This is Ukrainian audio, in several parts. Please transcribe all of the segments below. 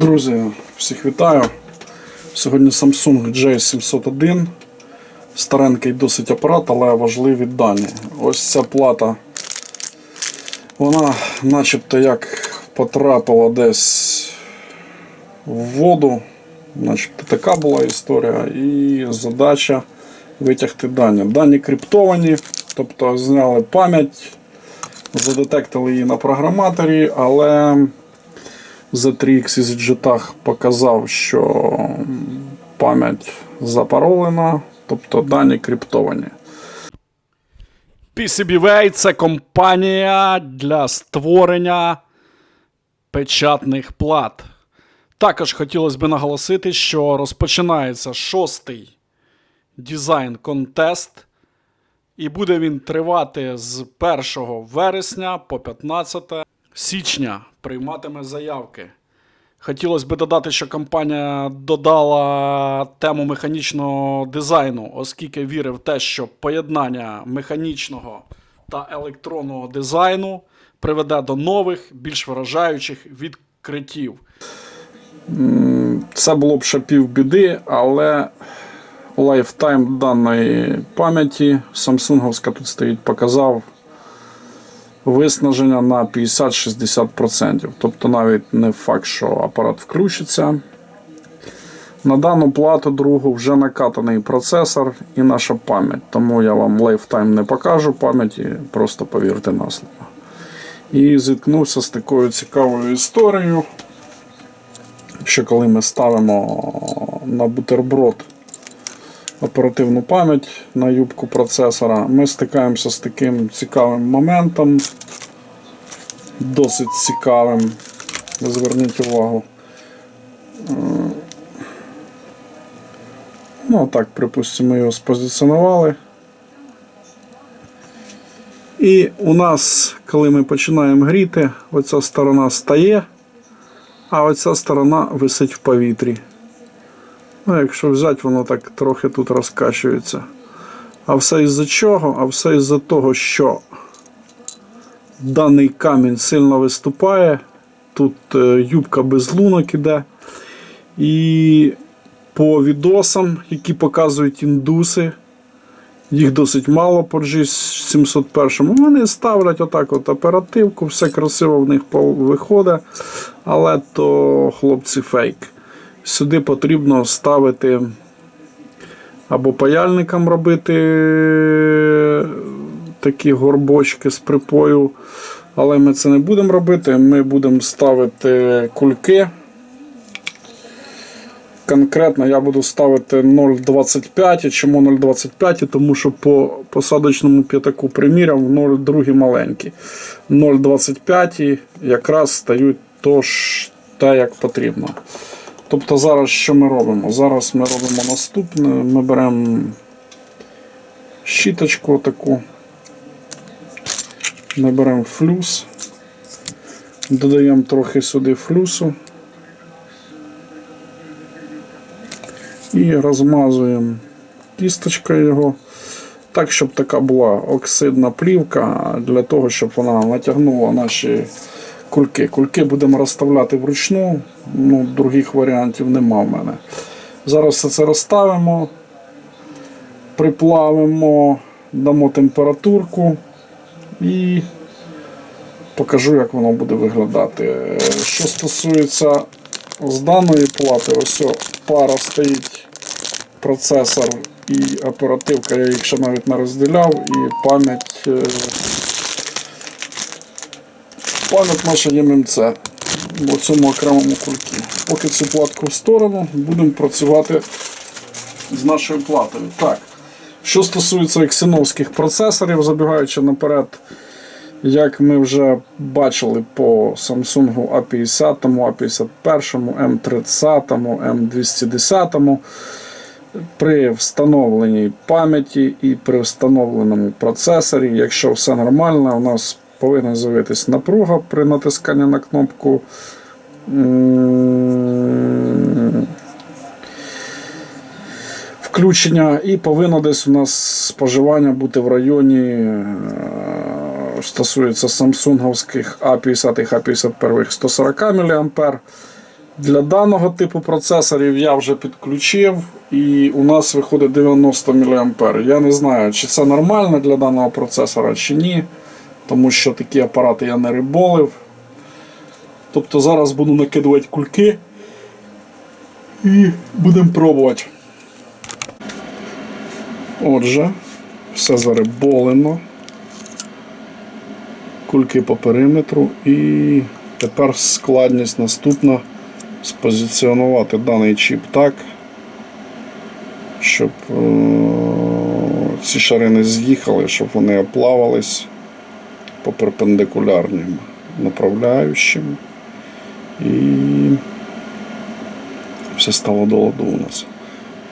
Друзі, всіх вітаю. Сьогодні Samsung J701. Старенький досить апарат, але важливі дані. Ось ця плата. Вона начебто як потрапила десь в воду. Начебто така була історія. І задача витягти дані. Дані криптовані, тобто зняли пам'ять, задетектили її на програматорі, але. Z3X EasyJet показав, що пам'ять запаролена, тобто дані криптовані. PCBWay – це компанія для створення печатних плат. Також хотілося б наголосити, що розпочинається шостий дизайн контест, і буде він тривати з 1 вересня по 15 січня прийматиме заявки. Хотілося б додати, що компанія додала тему механічного дизайну, оскільки вірив в те, що поєднання механічного та електронного дизайну приведе до нових, більш вражаючих відкриттів. Це було б ще півбіди, але лайфтайм даної пам'яті Samsungівська тут стоїть, показав виснаження на 50-60%. Тобто навіть не факт, що апарат включиться. На дану плату другу вже накатаний процесор і наша пам'ять. Тому я вам лайфтайм не покажу пам'яті, просто повірте на слово. І зіткнувся з такою цікавою історією, що коли ми ставимо на бутерброд оперативну пам'ять на юбку процесора, ми стикаємося з таким цікавим моментом, досить цікавим. Зверніть увагу. Е, Ну, так, припустимо, його спозиціонували. І у нас, коли ми починаємо гріти, оця сторона стає, а оця сторона висить в повітрі. Ну, якщо взяти, воно так трохи тут розкачується. А все із-за чого? А все із-за того, що даний камінь сильно виступає. Тут е, юбка без лунок іде. І по відосам, які показують індуси, їх досить мало по G701. Вони ставлять отак от оперативку, все красиво в них виходить, але то хлопці фейк. Сюди потрібно ставити або паяльникам робити такі горбочки з припою, але ми це не будемо робити. Ми будемо ставити кульки. Конкретно я буду ставити 0,25. І Чому 0,25? Тому що по посадочному п'ятаку приміряв 0,2 маленькі. 0,25 якраз стають то ж те, як потрібно. Тобто зараз що ми робимо? Зараз ми робимо наступне. Ми беремо щіточку таку. Ми беремо флюс, додаємо трохи сюди флюсу і розмазуємо кісточкою його. Так, щоб така була оксидна плівка, для того, щоб вона натягнула наші кульки. Кульки будемо розставляти вручну, ну, других варіантів нема в мене. Зараз все це розставимо, приплавимо, дамо температурку і покажу, як воно буде виглядати. Що стосується з даної плати, ось пара стоїть процесор і оперативка, я їх ще навіть не розділяв, і пам'ять. Пам'ять наша ЄММЦ в цьому окремому культі. Поки цю платку в сторону, будемо працювати з нашою платою. Так. Що стосується ексіновських процесорів, забігаючи наперед, як ми вже бачили по Samsung A50, A51, M30, M210, при встановленій пам'яті і при встановленому процесорі, якщо все нормально, у нас повинна з'явитись напруга при натисканні на кнопку. Включення, і повинно десь у нас споживання бути в районі, е, стосується самсунговських А50, А51 140 мА. Для даного типу процесорів я вже підключив і у нас виходить 90 мА. Я не знаю, чи це нормально для даного процесора, чи ні. Тому що такі апарати я не риболив. Тобто зараз буду накидувати кульки і будемо пробувати. Отже, все зариболено. Кульки по периметру і тепер складність наступна спозиціонувати даний чіп так, щоб е- ці шари не з'їхали, щоб вони оплавались по перпендикулярним направляючим. І все стало до ладу у нас.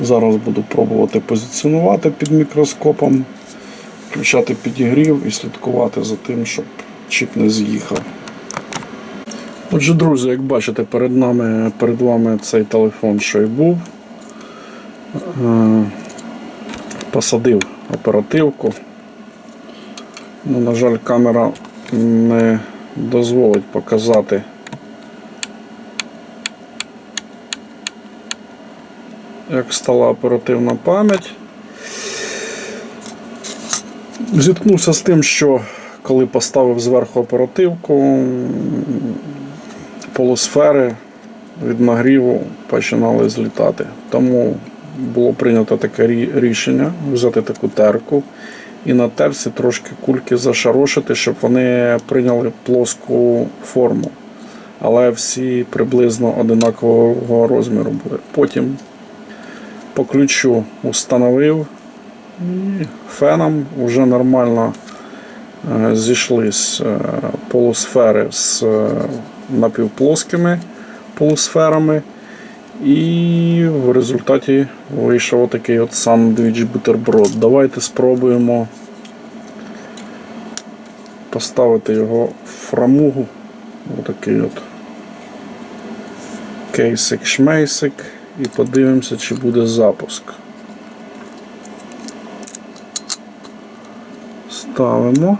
Зараз буду пробувати позиціонувати під мікроскопом, включати підігрів і слідкувати за тим, щоб чіп не з'їхав. Отже, друзі, як бачите, перед нами, перед вами цей телефон, що й був. Е, Посадив оперативку. Ну, на жаль, камера не дозволить показати. Як стала оперативна пам'ять. Зіткнувся з тим, що коли поставив зверху оперативку, полусфери від нагріву починали злітати. Тому було прийнято таке рішення взяти таку терку і на терці трошки кульки зашарошити, щоб вони прийняли плоску форму. Але всі приблизно одинакового розміру були. Потім по ключу установив і феном вже нормально е, зійшлись е, полусфери з е, напівплоскими полусферами. І в результаті вийшов такий от сандвіч бутерброд. Давайте спробуємо поставити його в фрамугу. Отакий от кейсик-шмейсик. І подивимося, чи буде запуск. Ставимо.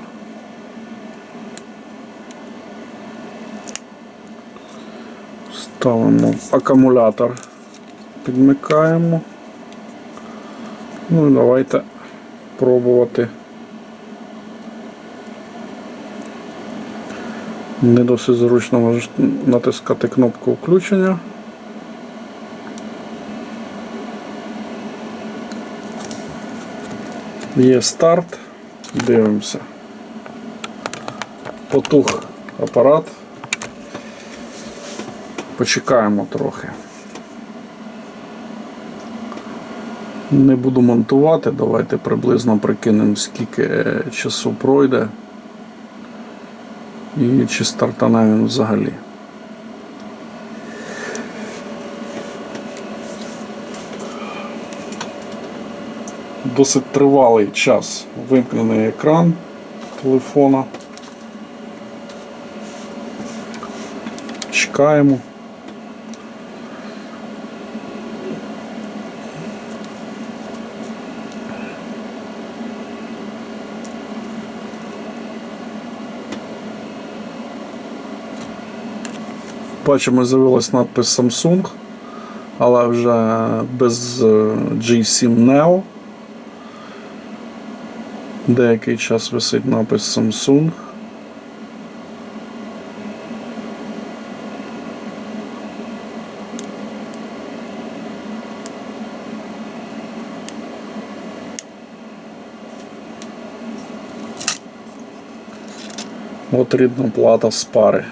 Ставимо акумулятор, підмикаємо. Ну і давайте пробувати. Не досить зручно натискати кнопку включення. Є старт, дивимося. Потух апарат. Почекаємо трохи. Не буду монтувати, давайте приблизно прикинемо, скільки е, часу пройде і чи стартане він взагалі. Досить тривалий час вимкнений екран телефона. Чекаємо. Бачимо, з'явилась надпис Samsung, але вже без е, G7 Neo. Деякий час висить напис Samsung. От рідна плата з пари.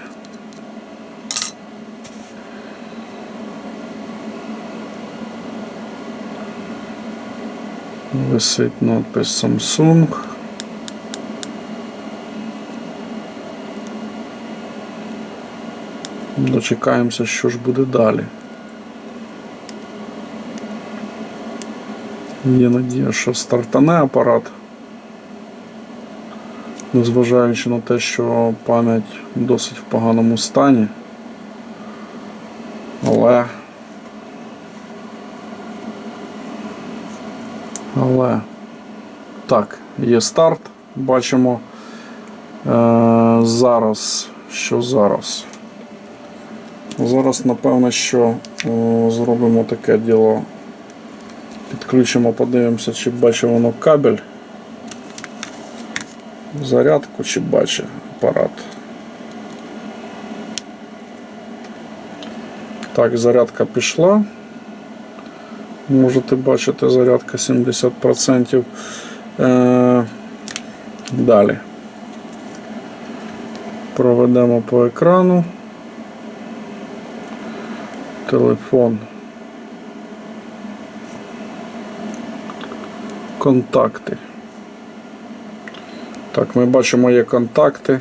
Висить надпис Samsung. Дочекаємося, що ж буде далі. Є надія, що стартане апарат, незважаючи на те, що пам'ять досить в поганому стані. Але Але так, є старт. Бачимо е, зараз, що зараз. Зараз, напевно, що о, зробимо таке діло. Підключимо, подивимося, чи бачить воно кабель. Зарядку, чи бачить апарат. Так, зарядка пішла. Можете бачити, зарядка 70%. Е, далі. Проведемо по екрану. Телефон. Контакти. Так, ми бачимо є контакти.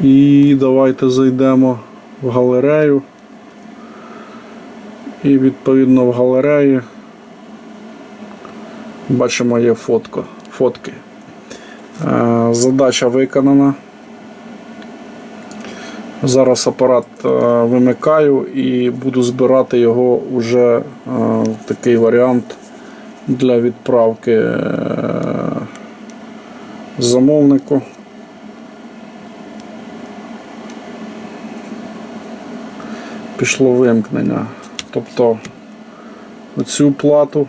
І давайте зайдемо в галерею. І відповідно в галереї бачимо є фотко, фотки. Е, Задача виконана. Зараз апарат е, вимикаю і буду збирати його вже е, в такий варіант для відправки е, замовнику. Пішло вимкнення. Тобто оцю плату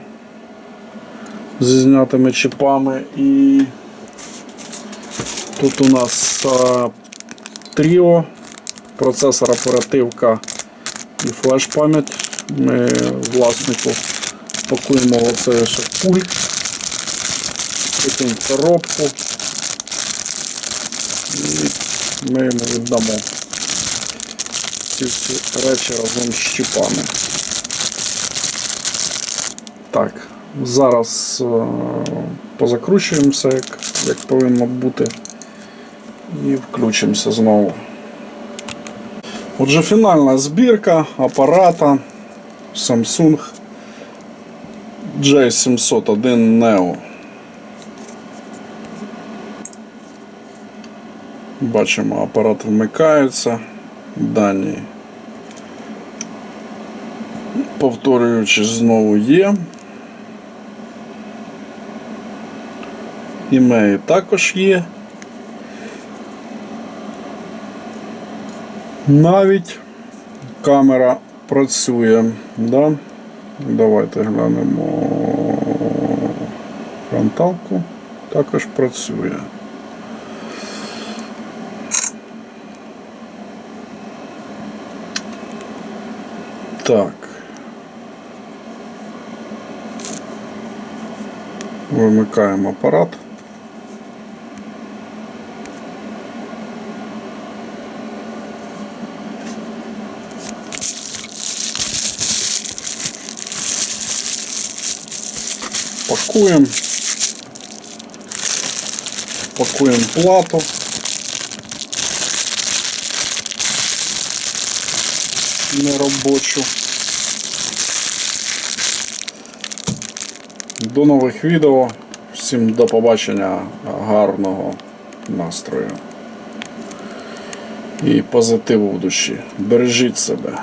зі знятими чіпами і тут у нас а, тріо, процесор оперативка і флеш-пам'ять. Ми власнику пакуємо оцей ось пульт, потім коробку і ми йому віддамо всі речі разом з чіпами. Так, зараз е, позакручуємося, як, як повинно бути, і включимося знову. Отже, фінальна збірка апарата Samsung J701 Neo. Бачимо, апарат вмикається. Дані. Повторюючи, знову є. Імеї також є. Навіть камера працює. Да? Давайте глянемо фронталку. Також працює. Так. Вимикаємо апарат. Пакуємо. Пакуємо плату. Неробочу. До нових відео. Всім до побачення, гарного настрою і позитиву в душі. Бережіть себе.